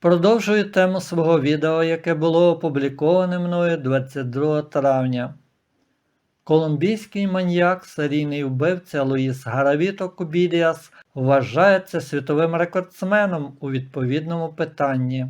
Продовжую тему свого відео, яке було опубліковане мною 22 травня. Колумбійський маньяк, серійний вбивця Луїс Гаравіто Кубіліас вважається світовим рекордсменом у відповідному питанні.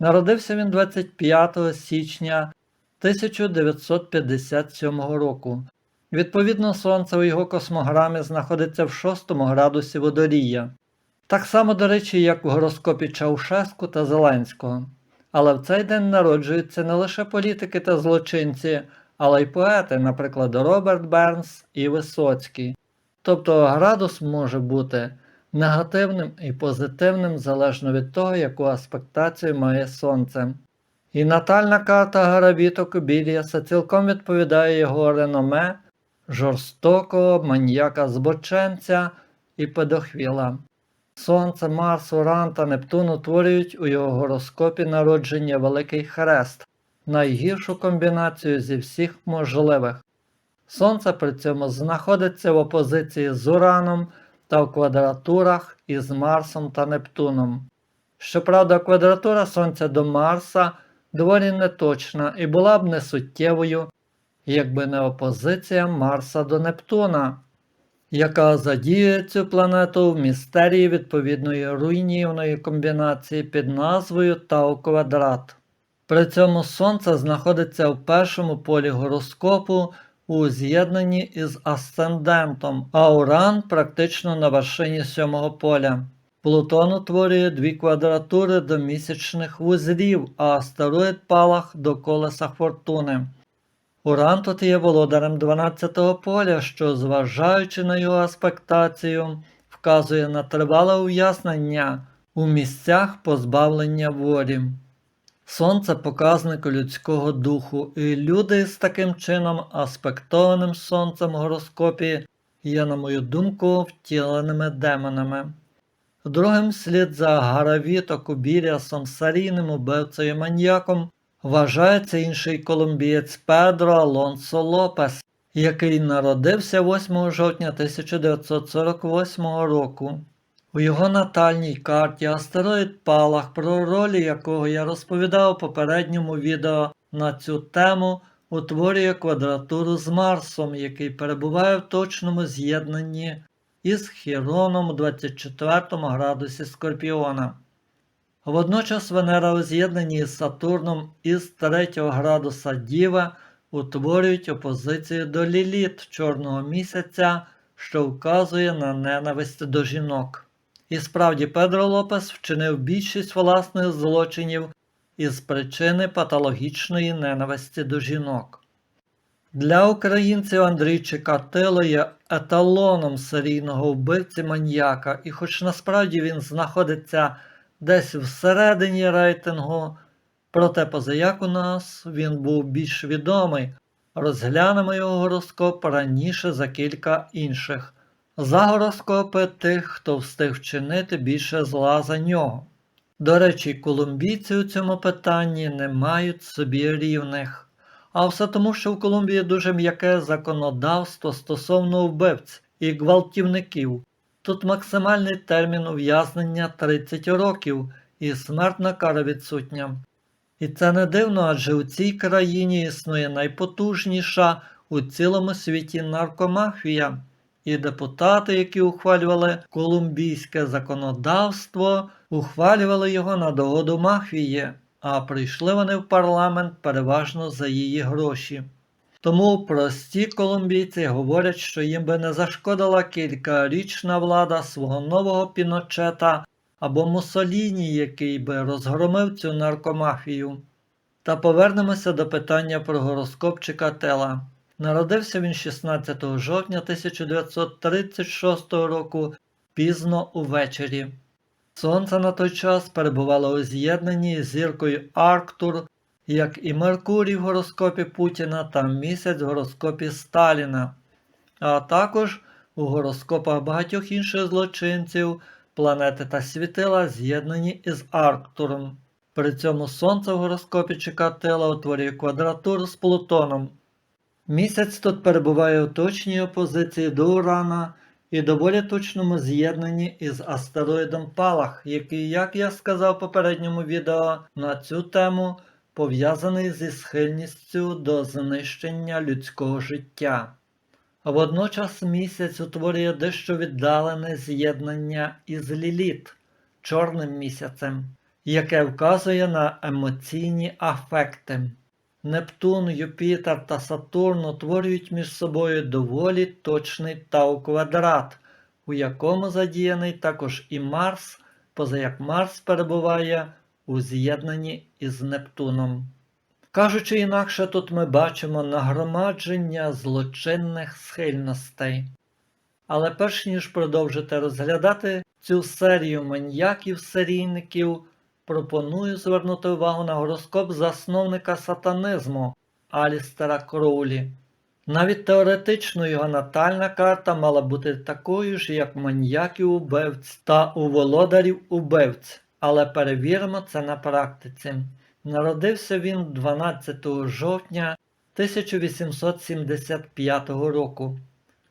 Народився він 25 січня 1957 року. Відповідно, сонце у його космограмі знаходиться в 6 градусі водорія. Так само, до речі, як в гороскопі Чаушеску та Зеленського. Але в цей день народжуються не лише політики та злочинці, але й поети, наприклад, Роберт Бернс і Висоцький. Тобто градус може бути негативним і позитивним залежно від того, яку аспектацію має сонце. І натальна карта Гарабіто Кубіліаса цілком відповідає його реноме жорстокого маньяка збоченця і педохвіла. Сонце, Марс, Уран та Нептун утворюють у його гороскопі народження Великий Хрест, найгіршу комбінацію зі всіх можливих. Сонце при цьому знаходиться в опозиції з Ураном та в квадратурах із Марсом та Нептуном. Щоправда, квадратура Сонця до Марса доволі неточна і була б несуттєвою, якби не опозиція Марса до Нептуна яка задіює цю планету в містерії відповідної руйнівної комбінації під назвою Тау квадрат. При цьому Сонце знаходиться в першому полі гороскопу у з'єднанні із асцендентом, а Уран практично на вершині сьомого поля. Плутон утворює дві квадратури до місячних вузлів, а астероїд Палах до колеса фортуни. Уран тут є володарем 12-го поля, що, зважаючи на його аспектацію, вказує на тривале ув'язнення у місцях позбавлення волі. Сонце показник людського духу, і люди з таким чином, аспектованим сонцем в гороскопі, є, на мою думку, втіленими демонами. Другим слід за Гаравіто Кубіріасом, серійним убивцею маньяком вважається інший колумбієць Педро Алонсо Лопес, який народився 8 жовтня 1948 року. У його натальній карті астероїд Палах, про ролі якого я розповідав у попередньому відео на цю тему, утворює квадратуру з Марсом, який перебуває в точному з'єднанні із Хіроном у 24 градусі Скорпіона. Водночас Венера у з'єднанні з Сатурном із 3 градуса Діва утворюють опозицію до Ліліт чорного місяця, що вказує на ненависть до жінок. І справді Педро Лопес вчинив більшість власних злочинів із причини патологічної ненависті до жінок. Для українців Андрій Чикатило є еталоном серійного вбивці маньяка, і хоч насправді він знаходиться десь всередині рейтингу, проте позаяк у нас він був більш відомий. Розглянемо його гороскоп раніше за кілька інших. За гороскопи тих, хто встиг вчинити більше зла за нього. До речі, колумбійці у цьому питанні не мають собі рівних. А все тому, що в Колумбії дуже м'яке законодавство стосовно вбивць і гвалтівників. Тут максимальний термін ув'язнення 30 років і смертна кара відсутня. І це не дивно, адже у цій країні існує найпотужніша у цілому світі наркомафія, і депутати, які ухвалювали колумбійське законодавство, ухвалювали його на догоду мафії, а прийшли вони в парламент переважно за її гроші. Тому прості колумбійці говорять, що їм би не зашкодила кількарічна влада свого нового піночета або Муссоліні, який би розгромив цю наркомафію. Та повернемося до питання про гороскоп Чикатела. Народився він 16 жовтня 1936 року пізно увечері. Сонце на той час перебувало у з'єднанні з зіркою Арктур як і Меркурій в гороскопі Путіна та місяць в гороскопі Сталіна, а також у гороскопах багатьох інших злочинців, планети та світила з'єднані із Арктуром. При цьому Сонце в гороскопі Чикатила утворює квадратуру з Плутоном. Місяць тут перебуває у точній опозиції до Урана і доволі точному з'єднанні із астероїдом Палах, який, як я сказав в попередньому відео, на цю тему пов'язаний зі схильністю до знищення людського життя. А Водночас місяць утворює дещо віддалене з'єднання із Ліліт, чорним місяцем, яке вказує на емоційні афекти. Нептун, Юпітер та Сатурн утворюють між собою доволі точний тау-квадрат, у якому задіяний також і Марс, поза як Марс перебуває у з'єднанні із Нептуном. Кажучи інакше, тут ми бачимо нагромадження злочинних схильностей. Але перш ніж продовжити розглядати цю серію маньяків-серійників, пропоную звернути увагу на гороскоп засновника сатанизму Алістера Кроулі. Навіть теоретично його натальна карта мала бути такою ж, як маньяків убивць та у володарів убивць, але перевіримо це на практиці. Народився він 12 жовтня 1875 року.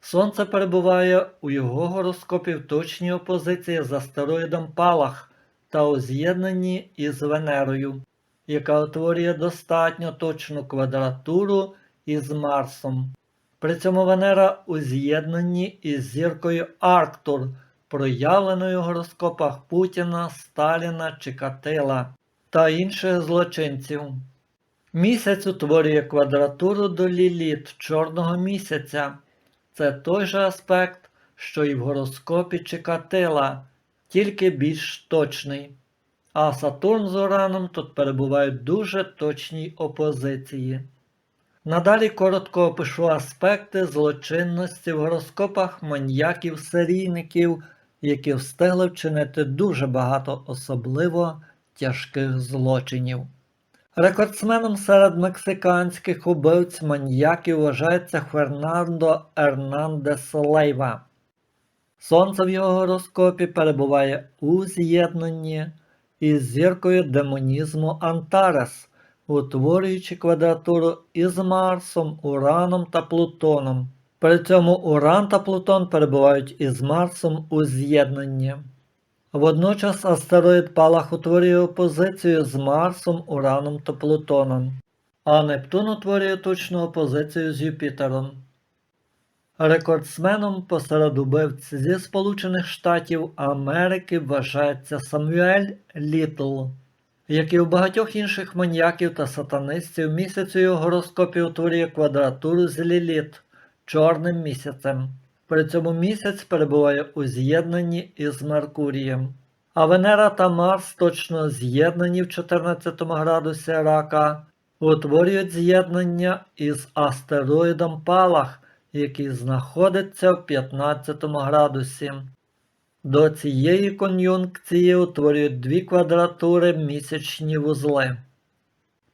Сонце перебуває у його гороскопі в точній опозиції з астероїдом Палах та у з'єднанні із Венерою, яка утворює достатньо точну квадратуру із Марсом. При цьому Венера у з'єднанні із зіркою Арктур, проявленою в гороскопах Путіна, Сталіна чи Катила та інших злочинців. Місяць утворює квадратуру до ліліт чорного місяця. Це той же аспект, що і в гороскопі Чикатила, тільки більш точний. А Сатурн з Ураном тут перебувають дуже точній опозиції. Надалі коротко опишу аспекти злочинності в гороскопах маньяків-серійників, які встигли вчинити дуже багато особливо тяжких злочинів. Рекордсменом серед мексиканських убивць маньяків вважається Фернандо Ернандес Лейва. Сонце в його гороскопі перебуває у з'єднанні із зіркою демонізму Антарес, утворюючи квадратуру із Марсом, Ураном та Плутоном. При цьому Уран та Плутон перебувають із Марсом у з'єднанні. Водночас астероїд Палах утворює опозицію з Марсом, Ураном та Плутоном, а Нептун утворює точну опозицію з Юпітером. Рекордсменом посеред убивць зі Сполучених Штатів Америки вважається Самюель Літл, як і у багатьох інших маньяків та сатанистів місяць у його гороскопі утворює квадратуру з Ліліт чорним місяцем. При цьому місяць перебуває у з'єднанні із Меркурієм. А Венера та Марс точно з'єднані в 14 градусі рака, утворюють з'єднання із астероїдом Палах, який знаходиться в 15 градусі. До цієї кон'юнкції утворюють дві квадратури місячні вузли.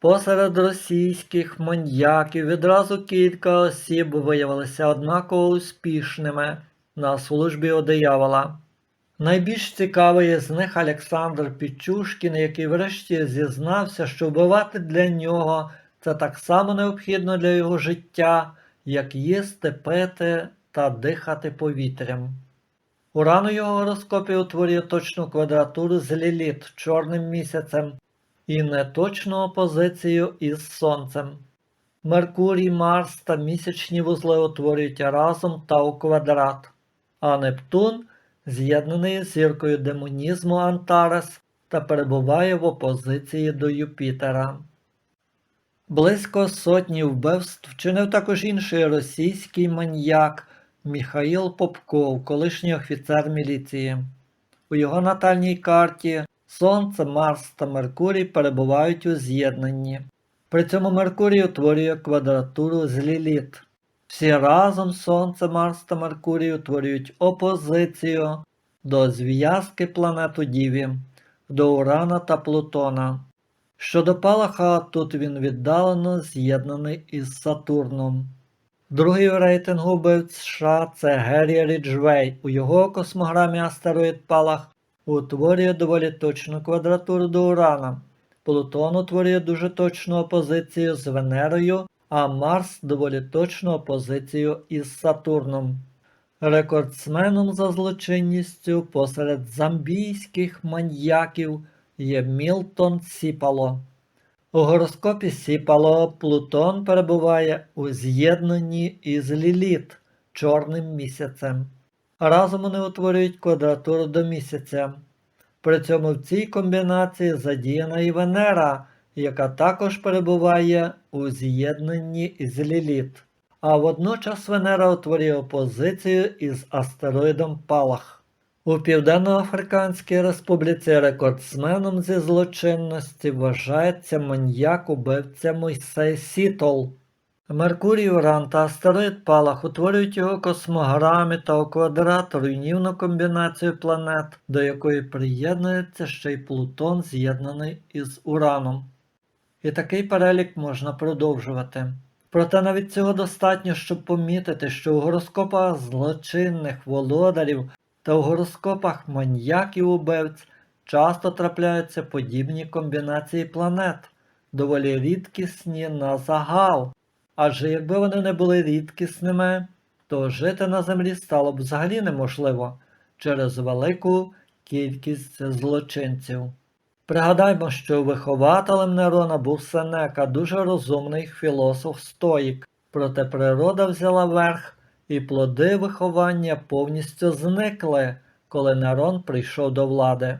Посеред російських маньяків відразу кілька осіб виявилися однаково успішними на службі у диявола. Найбільш цікавий з них Олександр Пічушкін, який врешті зізнався, що вбивати для нього це так само необхідно для його життя, як їсти, пити та дихати повітрям. У його гороскопі утворює точну квадратуру з ліліт чорним місяцем і неточну опозицію із Сонцем. Меркурій, Марс та місячні вузли утворюють разом тау квадрат, а Нептун з'єднаний з зіркою демонізму Антарес та перебуває в опозиції до Юпітера. Близько сотні вбивств вчинив також інший російський маньяк Міхаїл Попков, колишній офіцер міліції. У його натальній карті Сонце, Марс та Меркурій перебувають у з'єднанні. При цьому Меркурій утворює квадратуру з Ліліт. Всі разом Сонце, Марс та Меркурій утворюють опозицію до зв'язки планету Діві, до Урана та Плутона. Щодо Палаха, тут він віддалено з'єднаний із Сатурном. Другий у рейтингу вбивць США це Геррі Ріджвей. У його космограмі астероїд Палах утворює доволі точну квадратуру до Урана. Плутон утворює дуже точну опозицію з Венерою, а Марс доволі точну опозицію із Сатурном. Рекордсменом за злочинністю посеред замбійських маньяків є Мілтон Сіпало. У гороскопі Сіпало Плутон перебуває у з'єднанні із Ліліт, чорним місяцем. Разом вони утворюють квадратуру до місяця. При цьому в цій комбінації задіяна і Венера, яка також перебуває у з'єднанні із Ліліт. А водночас Венера утворює опозицію із астероїдом Палах. У Південноафриканській Республіці рекордсменом зі злочинності вважається маньяк убивця Мойсей Сітол. Меркурій, Уран та астероїд Палах утворюють його космограмі та у квадрат руйнівну комбінацію планет, до якої приєднується ще й Плутон, з'єднаний із Ураном. І такий перелік можна продовжувати. Проте навіть цього достатньо, щоб помітити, що у гороскопах злочинних володарів та у гороскопах маньяків убивць часто трапляються подібні комбінації планет, доволі рідкісні на загал. Адже якби вони не були рідкісними, то жити на землі стало б взагалі неможливо через велику кількість злочинців. Пригадаймо, що вихователем Нерона був Сенека, дуже розумний філософ стоїк, проте природа взяла верх, і плоди виховання повністю зникли, коли Нерон прийшов до влади.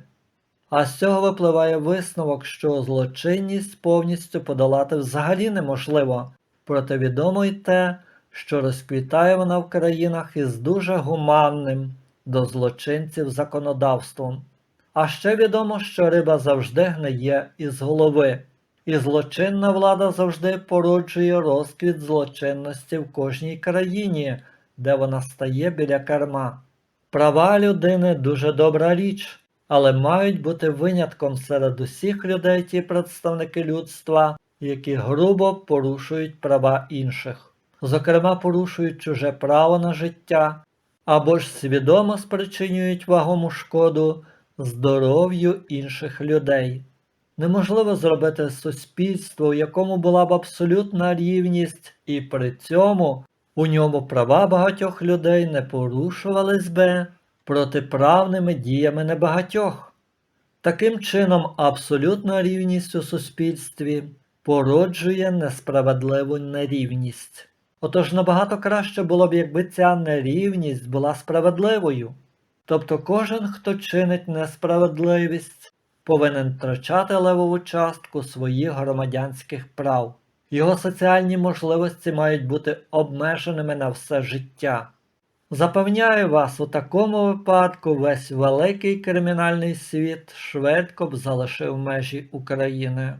А з цього випливає висновок, що злочинність повністю подолати взагалі неможливо, проте відомо й те, що розквітає вона в країнах із дуже гуманним до злочинців законодавством. А ще відомо, що риба завжди гниє із голови, і злочинна влада завжди породжує розквіт злочинності в кожній країні, де вона стає біля керма. Права людини дуже добра річ, але мають бути винятком серед усіх людей ті представники людства, які грубо порушують права інших, зокрема порушують чуже право на життя або ж свідомо спричинюють вагому шкоду здоров'ю інших людей. Неможливо зробити суспільство, у якому була б абсолютна рівність, і при цьому у ньому права багатьох людей не порушувались би протиправними діями небагатьох. Таким чином, абсолютна рівність у суспільстві породжує несправедливу нерівність. Отож набагато краще було б, якби ця нерівність була справедливою. Тобто кожен, хто чинить несправедливість, повинен втрачати левову частку своїх громадянських прав. Його соціальні можливості мають бути обмеженими на все життя. Запевняю вас, у такому випадку весь великий кримінальний світ швидко б залишив межі України.